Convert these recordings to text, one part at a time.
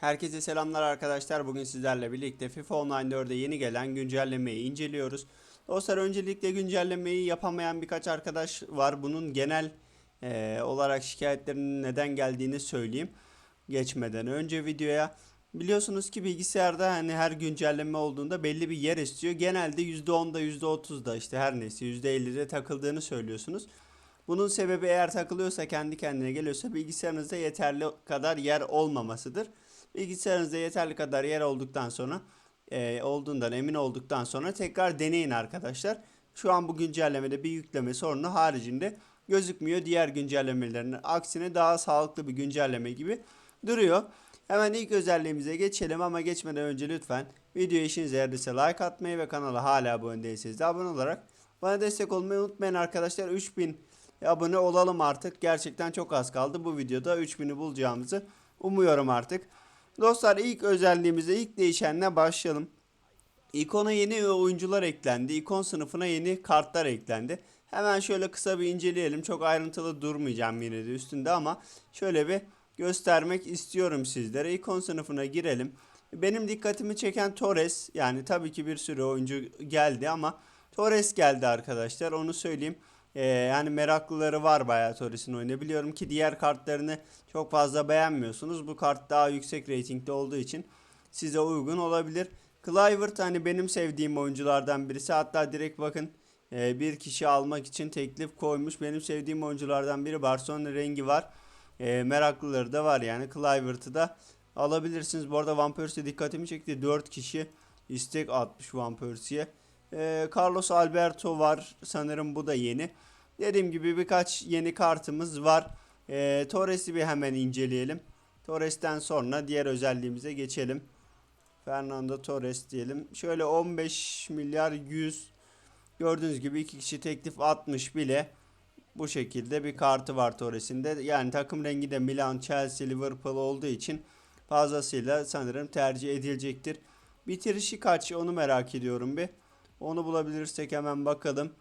Herkese selamlar arkadaşlar. Bugün sizlerle birlikte FIFA Online 4'e yeni gelen güncellemeyi inceliyoruz. Dostlar öncelikle güncellemeyi yapamayan birkaç arkadaş var. Bunun genel eee, olarak şikayetlerinin neden geldiğini söyleyeyim. Geçmeden önce videoya. Biliyorsunuz ki bilgisayarda hani her güncelleme olduğunda belli bir yer istiyor. Genelde %10'da %30'da işte her neyse %50'de takıldığını söylüyorsunuz. Bunun sebebi eğer takılıyorsa kendi kendine geliyorsa bilgisayarınızda yeterli kadar yer olmamasıdır. Bilgisayarınızda yeterli kadar yer olduktan sonra e, olduğundan emin olduktan sonra tekrar deneyin arkadaşlar. Şu an bu güncellemede bir yükleme sorunu haricinde gözükmüyor. Diğer güncellemelerin aksine daha sağlıklı bir güncelleme gibi duruyor. Hemen ilk özelliğimize geçelim ama geçmeden önce lütfen video işinize yaradıysa like atmayı ve kanala hala abone değilseniz de abone olarak bana destek olmayı unutmayın arkadaşlar. 3000 abone olalım artık. Gerçekten çok az kaldı. Bu videoda 3000'i bulacağımızı umuyorum artık. Dostlar ilk özelliğimize ilk değişenle başlayalım. İkona yeni oyuncular eklendi. İkon sınıfına yeni kartlar eklendi. Hemen şöyle kısa bir inceleyelim. Çok ayrıntılı durmayacağım yine de üstünde ama şöyle bir göstermek istiyorum sizlere. İkon sınıfına girelim. Benim dikkatimi çeken Torres. Yani tabii ki bir sürü oyuncu geldi ama Torres geldi arkadaşlar. Onu söyleyeyim. Ee, yani meraklıları var bayağı Torres'in oyunu. Biliyorum ki diğer kartlarını çok fazla beğenmiyorsunuz. Bu kart daha yüksek reytingli olduğu için size uygun olabilir. Clivert hani benim sevdiğim oyunculardan birisi. Hatta direkt bakın e, bir kişi almak için teklif koymuş. Benim sevdiğim oyunculardan biri Barcelona rengi var. E, meraklıları da var yani. Clivert'ı da alabilirsiniz. Bu arada Van Persie dikkatimi çekti. 4 kişi istek atmış Van Persie'ye. E, Carlos Alberto var. Sanırım bu da yeni. Dediğim gibi birkaç yeni kartımız var. E, Torres'i bir hemen inceleyelim. Torres'ten sonra diğer özelliğimize geçelim. Fernando Torres diyelim. Şöyle 15 milyar 100 gördüğünüz gibi iki kişi teklif atmış bile. Bu şekilde bir kartı var Torres'in de. Yani takım rengi de Milan, Chelsea, Liverpool olduğu için fazlasıyla sanırım tercih edilecektir. Bitirişi kaç onu merak ediyorum bir. Onu bulabilirsek hemen bakalım.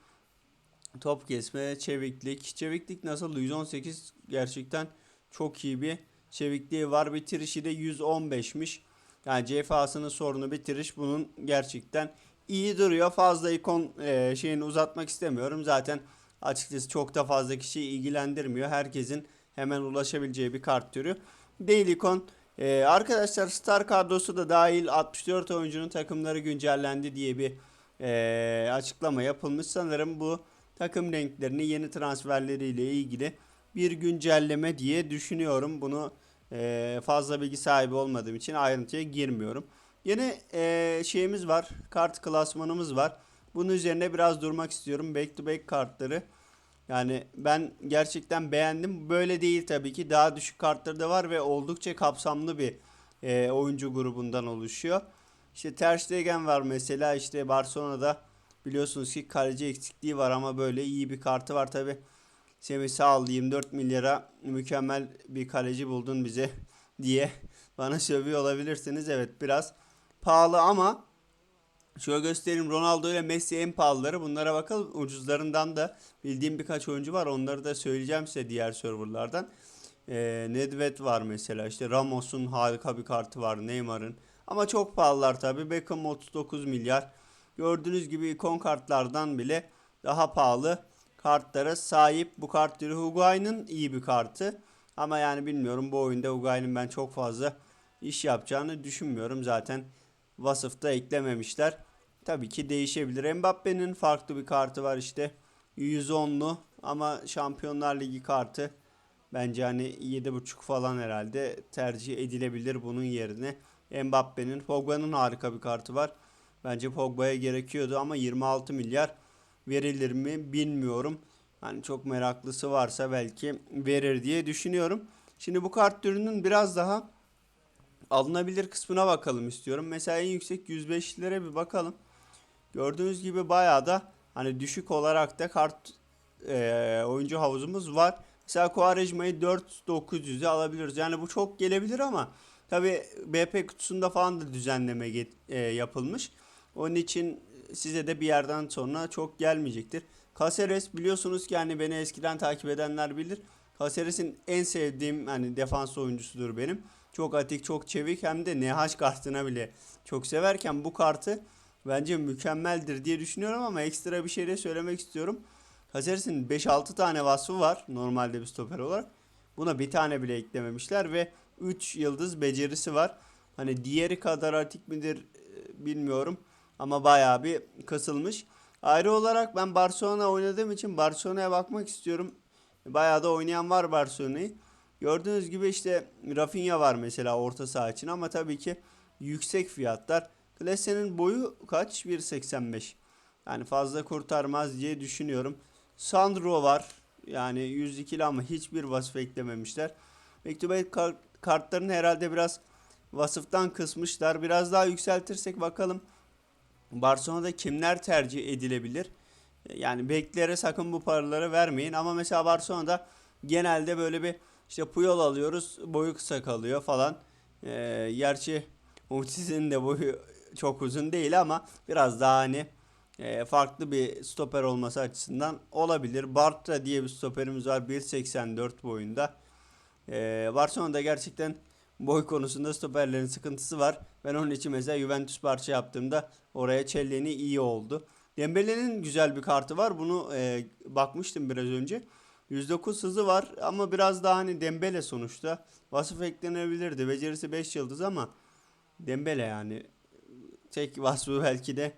Top kesme, çeviklik. Çeviklik nasıl? 118 gerçekten çok iyi bir çevikliği var. Bitirişi de 115'miş. Yani CFA'sının sorunu bitiriş bunun gerçekten iyi duruyor. Fazla ikon e, şeyini uzatmak istemiyorum. Zaten açıkçası çok da fazla kişiyi ilgilendirmiyor. Herkesin hemen ulaşabileceği bir kart türü. Değil ikon. E, arkadaşlar Star kadrosu da dahil 64 oyuncunun takımları güncellendi diye bir e, açıklama yapılmış. Sanırım bu takım renklerini yeni transferleriyle ilgili bir güncelleme diye düşünüyorum. Bunu e, fazla bilgi sahibi olmadığım için ayrıntıya girmiyorum. Yeni e, şeyimiz var. Kart klasmanımız var. Bunun üzerine biraz durmak istiyorum. Back to back kartları. Yani ben gerçekten beğendim. Böyle değil tabii ki. Daha düşük kartları da var ve oldukça kapsamlı bir e, oyuncu grubundan oluşuyor. İşte Ter Stegen var mesela. İşte Barcelona'da biliyorsunuz ki kaleci eksikliği var ama böyle iyi bir kartı var tabii. Semih sağ ol 24 milyara mükemmel bir kaleci buldun bize diye bana sövüyor olabilirsiniz. Evet biraz pahalı ama şöyle göstereyim Ronaldo ile Messi en pahalıları. Bunlara bakalım. Ucuzlarından da bildiğim birkaç oyuncu var. Onları da söyleyeceğim size diğer serverlardan. Ee, Nedved var mesela. İşte Ramos'un harika bir kartı var. Neymar'ın. Ama çok pahalılar tabi. Beckham 39 milyar. Gördüğünüz gibi ikon kartlardan bile daha pahalı kartlara sahip. Bu kart türü Higuain'in iyi bir kartı. Ama yani bilmiyorum bu oyunda Higuain'in ben çok fazla iş yapacağını düşünmüyorum. Zaten vasıfta eklememişler. Tabii ki değişebilir. Mbappe'nin farklı bir kartı var işte. 110'lu ama Şampiyonlar Ligi kartı bence hani 7.5 falan herhalde tercih edilebilir bunun yerine. Mbappe'nin, Pogba'nın harika bir kartı var. Bence Pogba'ya gerekiyordu ama 26 milyar verilir mi bilmiyorum. Hani çok meraklısı varsa belki verir diye düşünüyorum. Şimdi bu kart türünün biraz daha alınabilir kısmına bakalım istiyorum. Mesela en yüksek 105'lere bir bakalım. Gördüğünüz gibi bayağı da hani düşük olarak da kart e, oyuncu havuzumuz var. Mesela Quaresma'yı 4900'e alabiliriz. Yani bu çok gelebilir ama tabi BP kutusunda falan da düzenleme get- e, yapılmış. Onun için size de bir yerden sonra çok gelmeyecektir. Caceres biliyorsunuz ki hani beni eskiden takip edenler bilir. Caceres'in en sevdiğim hani defans oyuncusudur benim. çok atik, çok çevik hem de NH kartına bile çok severken bu kartı bence mükemmeldir diye düşünüyorum ama ekstra bir şey de söylemek istiyorum. Hazersin 5-6 tane vasfı var normalde bir stoper olarak. Buna bir tane bile eklememişler ve 3 yıldız becerisi var. Hani diğeri kadar atik midir e, bilmiyorum ama bayağı bir kısılmış. Ayrı olarak ben Barcelona oynadığım için Barcelona'ya bakmak istiyorum. Bayağı da oynayan var Barcelona'yı. Gördüğünüz gibi işte Rafinha var mesela orta saha için ama tabii ki yüksek fiyatlar. Klese'nin boyu kaç? 1.85. Yani fazla kurtarmaz diye düşünüyorum. Sandro var. Yani 102'li ama hiçbir vasıf eklememişler. Mektubet kar- kartlarını herhalde biraz vasıftan kısmışlar. Biraz daha yükseltirsek bakalım. Barcelona'da kimler tercih edilebilir? Yani beklere sakın bu paraları vermeyin. Ama mesela Barcelona'da genelde böyle bir işte Puyol alıyoruz. Boyu kısa kalıyor falan. Ee, gerçi Umtisi'nin de boyu çok uzun değil ama biraz daha hani e, farklı bir stoper olması açısından olabilir. Bartra diye bir stoperimiz var 1.84 boyunda. Ee, Barcelona'da gerçekten boy konusunda stoperlerin sıkıntısı var. Ben onun için mesela Juventus parça yaptığımda oraya Celle'ni iyi oldu. Dembele'nin güzel bir kartı var. Bunu e, bakmıştım biraz önce. 109 hızı var ama biraz daha hani Dembele sonuçta. Vasıf eklenebilirdi. Becerisi 5 yıldız ama Dembele yani tek vasfı belki de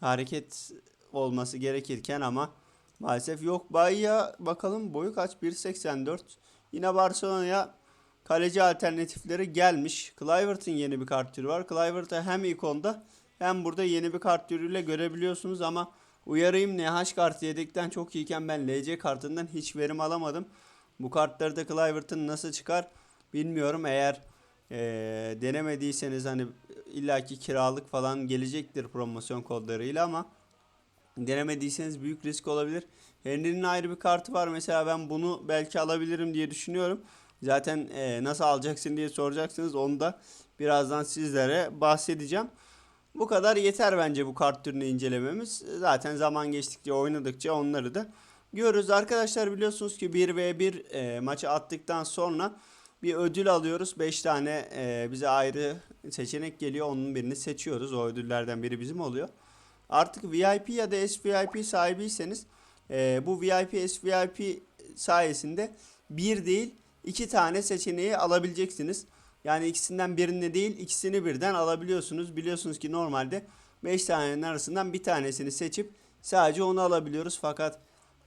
hareket olması gerekirken ama maalesef yok. Bahia bakalım boyu kaç? 1.84. Yine Barcelona'ya kaleci alternatifleri gelmiş. Kluivert'in yeni bir kart türü var. Kluivert'ı hem ikonda hem burada yeni bir kart türüyle görebiliyorsunuz ama uyarayım NH kartı yedekten çok iyiken ben LC kartından hiç verim alamadım. Bu kartları da Kluivert'ın nasıl çıkar bilmiyorum. Eğer eee, denemediyseniz hani illaki kiralık falan gelecektir promosyon kodlarıyla ama denemediyseniz büyük risk olabilir. Henry'nin ayrı bir kartı var. Mesela ben bunu belki alabilirim diye düşünüyorum. Zaten e, nasıl alacaksın diye soracaksınız. Onu da birazdan sizlere bahsedeceğim. Bu kadar yeter bence bu kart türünü incelememiz. Zaten zaman geçtikçe oynadıkça onları da görürüz. Arkadaşlar biliyorsunuz ki 1v1 e, maçı attıktan sonra bir ödül alıyoruz. 5 tane e, bize ayrı seçenek geliyor. Onun birini seçiyoruz. O ödüllerden biri bizim oluyor. Artık VIP ya da SVIP sahibiyseniz e, bu VIP SVIP sayesinde bir değil iki tane seçeneği alabileceksiniz. Yani ikisinden birini değil ikisini birden alabiliyorsunuz. Biliyorsunuz ki normalde 5 tanenin arasından bir tanesini seçip sadece onu alabiliyoruz. Fakat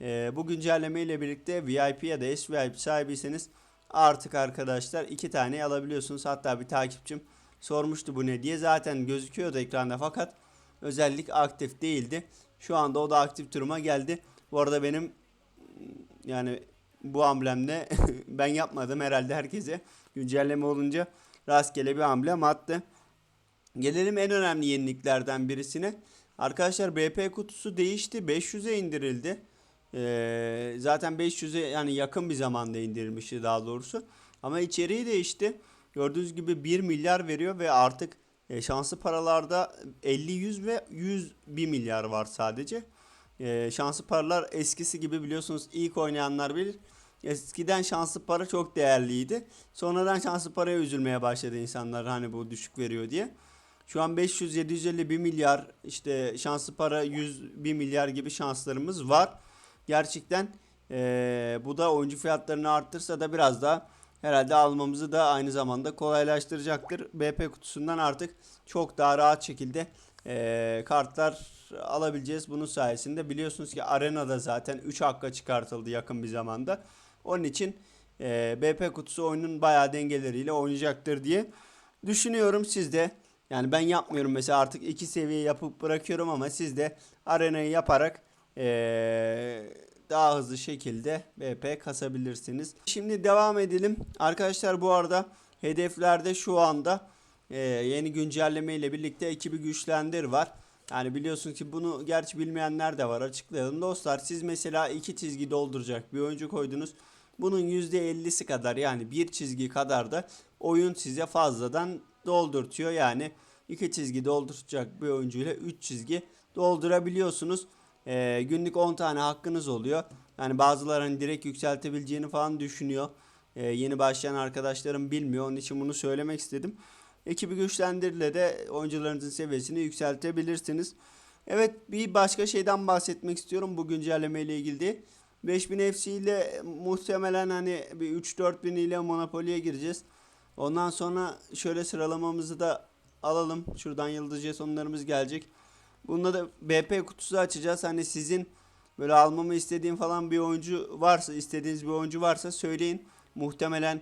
e, bu güncelleme ile birlikte VIP ya da SVIP sahibiyseniz artık arkadaşlar iki tane alabiliyorsunuz. Hatta bir takipçim sormuştu bu ne diye. Zaten gözüküyordu ekranda fakat özellik aktif değildi. Şu anda o da aktif duruma geldi. Bu arada benim yani bu amblemle ben yapmadım herhalde herkese güncelleme olunca rastgele bir amblem attı. Gelelim en önemli yeniliklerden birisine. Arkadaşlar BP kutusu değişti. 500'e indirildi. Ee, zaten 500'e yani yakın bir zamanda indirilmişti daha doğrusu. Ama içeriği değişti. Gördüğünüz gibi 1 milyar veriyor ve artık e, şanslı paralarda 50, 100 ve 100 1 milyar var sadece. E, şanslı paralar eskisi gibi biliyorsunuz ilk oynayanlar bilir. Eskiden şanslı para çok değerliydi. Sonradan şanslı paraya üzülmeye başladı insanlar hani bu düşük veriyor diye. Şu an 500, 750, 1 milyar işte şanslı para 100, 1 milyar gibi şanslarımız var. Gerçekten eee, bu da oyuncu fiyatlarını arttırsa da biraz daha herhalde almamızı da aynı zamanda kolaylaştıracaktır. BP kutusundan artık çok daha rahat şekilde eee, kartlar alabileceğiz bunun sayesinde. Biliyorsunuz ki arenada zaten 3 hakka çıkartıldı yakın bir zamanda. Onun için eee, BP kutusu oyunun bayağı dengeleriyle oynayacaktır diye düşünüyorum. Siz de yani ben yapmıyorum mesela artık iki seviye yapıp bırakıyorum ama siz de arenayı yaparak eee, daha hızlı şekilde BP kasabilirsiniz. Şimdi devam edelim. Arkadaşlar bu arada hedeflerde şu anda eee, yeni güncelleme ile birlikte ekibi güçlendir var. Yani biliyorsunuz ki bunu gerçi bilmeyenler de var açıklayalım. Dostlar siz mesela iki çizgi dolduracak bir oyuncu koydunuz. Bunun %50'si kadar yani bir çizgi kadar da oyun size fazladan doldurtuyor. Yani iki çizgi dolduracak bir oyuncuyla 3 çizgi doldurabiliyorsunuz. Ee, günlük 10 tane hakkınız oluyor. Yani bazıları hani direkt yükseltebileceğini falan düşünüyor. e, yeni başlayan arkadaşlarım bilmiyor. Onun için bunu söylemek istedim. Ekibi güçlendirile de oyuncularınızın seviyesini yükseltebilirsiniz. Evet bir başka şeyden bahsetmek istiyorum bu güncelleme ile ilgili. değil. 5000 FC ile muhtemelen hani bir 3-4 bin ile Monopoly'ye gireceğiz. Ondan sonra şöyle sıralamamızı da alalım. Şuradan yıldız jetonlarımız gelecek. Bunda da BP kutusu açacağız. Hani sizin böyle almamı istediğim falan bir oyuncu varsa, istediğiniz bir oyuncu varsa söyleyin. Muhtemelen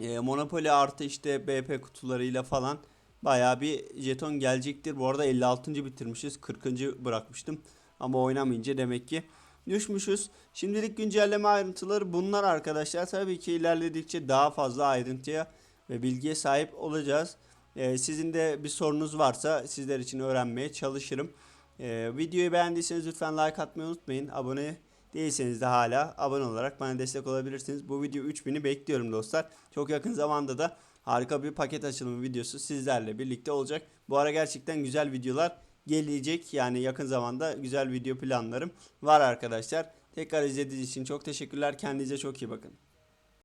e, Monopoly artı işte BP kutularıyla falan bayağı bir jeton gelecektir. Bu arada 56. bitirmişiz. 40. bırakmıştım. Ama oynamayınca demek ki düşmüşüz. Şimdilik güncelleme ayrıntıları bunlar arkadaşlar. Tabii ki ilerledikçe daha fazla ayrıntıya ve bilgiye sahip olacağız. Ee, sizin de bir sorunuz varsa sizler için öğrenmeye çalışırım. Ee, videoyu beğendiyseniz lütfen like atmayı unutmayın. Abone değilseniz de hala abone olarak bana destek olabilirsiniz. Bu video 3000'i bekliyorum dostlar. Çok yakın zamanda da harika bir paket açılımı videosu sizlerle birlikte olacak. Bu ara gerçekten güzel videolar gelecek. Yani yakın zamanda güzel video planlarım var arkadaşlar. Tekrar izlediğiniz için çok teşekkürler. Kendinize çok iyi bakın.